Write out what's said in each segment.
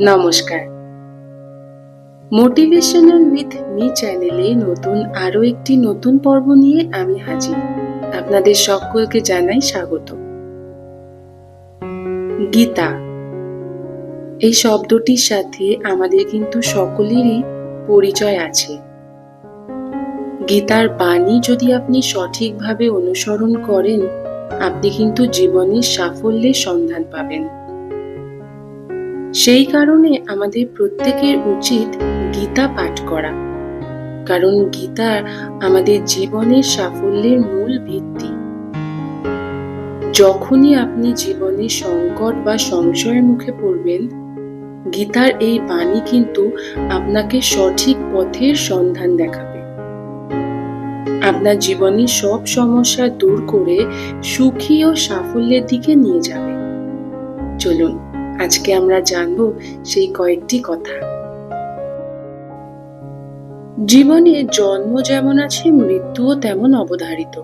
নমস্কার। Motivational with me চ্যানেলে নতুন আরও একটি নতুন পর্ব নিয়ে আমি হাজির। আপনাদের সকলকে জানাই স্বাগত। গীতা। এই শব্দটির সাথে আমাদের কিন্তু সকলেরই পরিচয় আছে। গীতার বাণী যদি আপনি সঠিকভাবে অনুসরণ করেন, আপনি কিন্তু জীবনের সাফল্যের সন্ধান পাবেন। সেই কারণে আমাদের প্রত্যেকের উচিত গীতা পাঠ করা। কারণ গীতা আমাদের জীবনের সাফল্যের মূল ভিত্তি। যখনই আপনি জীবনে সংকট বা সংশয়ের মুখে পড়বেন, গীতার এই বাণী কিন্তু আপনাকে সঠিক পথের সন্ধান দেখাবে। আপনার জীবনের সব সমস্যা দূর করে সুখী ও সাফল্যের দিকে নিয়ে যাবে। চলুন আজকে আমরা জানব সেই কয়েকটি কথা। জীবনে জন্ম যেমন আছে, মৃত্যুও তেমন অবধারিত।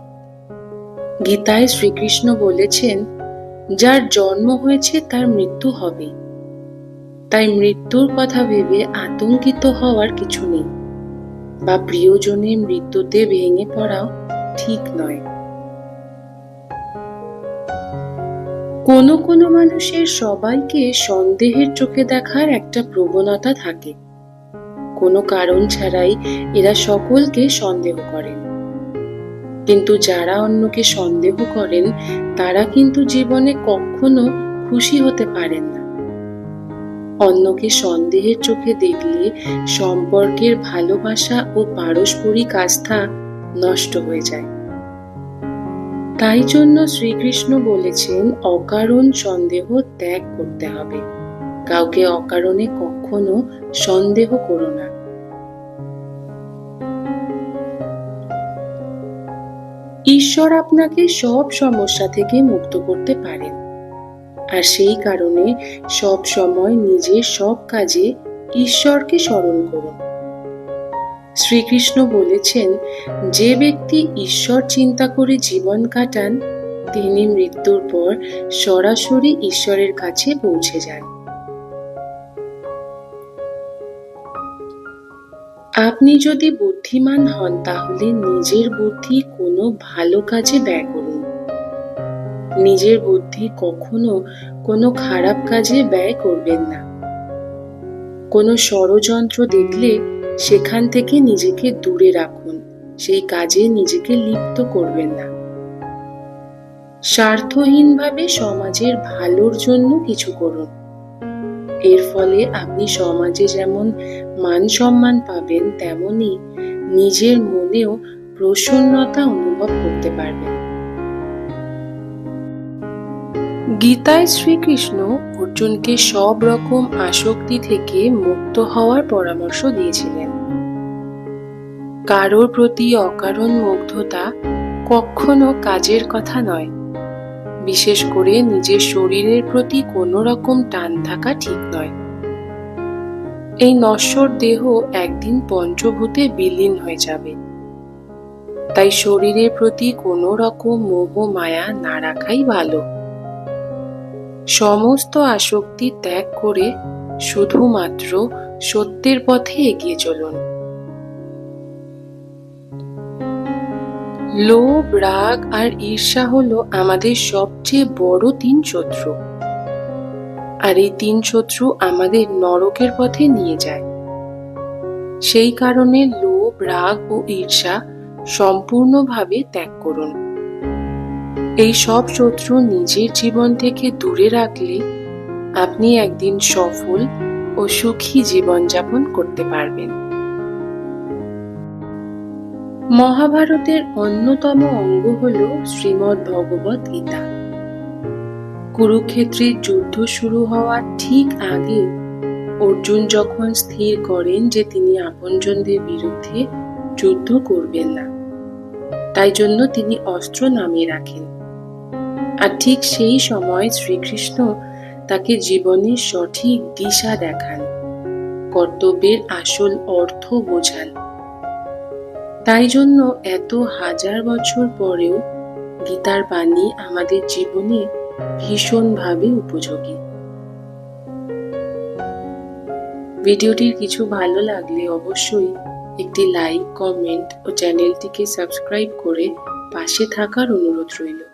গীতায় শ্রীকৃষ্ণ বলেছেন, যার জন্ম হয়েছে, তার মৃত্যু হবে। তাই মৃত্যুর কথা ভেবে আতঙ্কিত হওয়ার কিছু নেই। বা প্রিয়জনের মৃত্যুতে ভেঙে পড়াও ঠিক নয়। কোনো কোনো মানুষের সবাইকে সন্দেহের চোখে দেখার একটা প্রবণতা থাকে। কোনো কারণ ছাড়াই এরা সকলকে সন্দেহ করেন। কিন্তু যারা অন্যকে সন্দেহ করেন, তারা কিন্তু জীবনে কখনো খুশি হতে পারেন না। অন্যকে সন্দেহের চোখে দেখলে সম্পর্কের ভালোবাসা ও পারস্পরিক আস্থা নষ্ট হয়ে যায়। তাই জন্য শ্রীকৃষ্ণ বলেছেন, অকারণ সন্দেহ ত্যাগ করতে হবে। কাউকে অকারণে কখনো সন্দেহ করো না। ঈশ্বর আপনাকে সব সমস্যা থেকে মুক্ত করতে পারেন। আর সেই কারণে সব সময় নিজের সব কাজে ঈশ্বরকে স্মরণ করুন। শ্রীকৃষ্ণ বলেছেন, যে ব্যক্তি ঈশ্বর চিন্তা করে জীবন কাটান, তিনি মৃত্যুর পর সরাসরি ঈশ্বরের কাছে পৌঁছে যান। আপনি যদি বুদ্ধিমান হন, তাহলে নিজের বুদ্ধি কোনো ভালো কাজে ব্যয় করুন। নিজের বুদ্ধি কখনো কোনো খারাপ কাজে ব্যয় করবেন না। কোনো ষড়যন্ত্র দেখলে সেখান থেকে নিজেকে দূরে রাখুন। সেই কাজে নিজেকে লিপ্ত করবেন না। স্বার্থহীনভাবে সমাজের ভালোর জন্য কিছু করুন। এর ফলে আপনি সমাজে যেমন মান সম্মান পাবেন, তেমনি নিজের মনেও প্রসন্নতা অনুভব করতে পারবেন। গীতায় শ্রীকৃষ্ণ অর্জুনকে সব রকম আসক্তি থেকে মুক্ত হওয়ার পরামর্শ দিয়েছিলেন। কারোর প্রতি অকারণ মুগ্ধতা কখনো কাজের কথা নয়। বিশেষ করে নিজের শরীরের প্রতি কোনো রকম টান থাকা ঠিক নয়। এই নশ্বর দেহ একদিন পঞ্চভূতে বিলীন হয়ে যাবে। তাই শরীরের প্রতি কোনো রকম মোহ মায়া না রাখাই ভালো। সমস্ত আসক্তি ত্যাগ করে শুধুমাত্র সত্যের পথে এগিয়ে চলুন। লোভ, রাগ আর ঈর্ষা হলো আমাদের সবচেয়ে বড় তিন শত্রু। আর এই তিন শত্রু আমাদের নরকের পথে নিয়ে যায়। সেই কারণে লোভ, রাগ ও ঈর্ষা সম্পূর্ণভাবে ত্যাগ করুন। এই সব শত্রু নিজের জীবন থেকে দূরে রাখলে আপনি একদিন সফল ও সুখী জীবনযাপন করতে পারবেন। মহাভারতের অন্যতম অঙ্গ হল শ্রীমৎ ভগবত গীতা। কুরুক্ষেত্রের যুদ্ধ শুরু হওয়ার ঠিক আগে অর্জুন যখন স্থির করেন যে তিনি আপনজনদের বিরুদ্ধে যুদ্ধ করবেন না, তাই জন্য তিনি অস্ত্র নামিয়ে রাখেন। আর ঠিক সেই সময় শ্রীকৃষ্ণ তাকে জীবনের সঠিক দিশা দেখান, কর্তব্যের আসল অর্থ বোঝান। তাই জন্য এত হাজার বছর পরেও গীতার বাণী আমাদের জীবনে ভীষণভাবে উপযোগী। ভিডিওটির কিছু ভালো লাগলে অবশ্যই একটি লাইক, কমেন্ট ও চ্যানেলটিকে সাবস্ক্রাইব করে পাশে থাকার অনুরোধ রইল।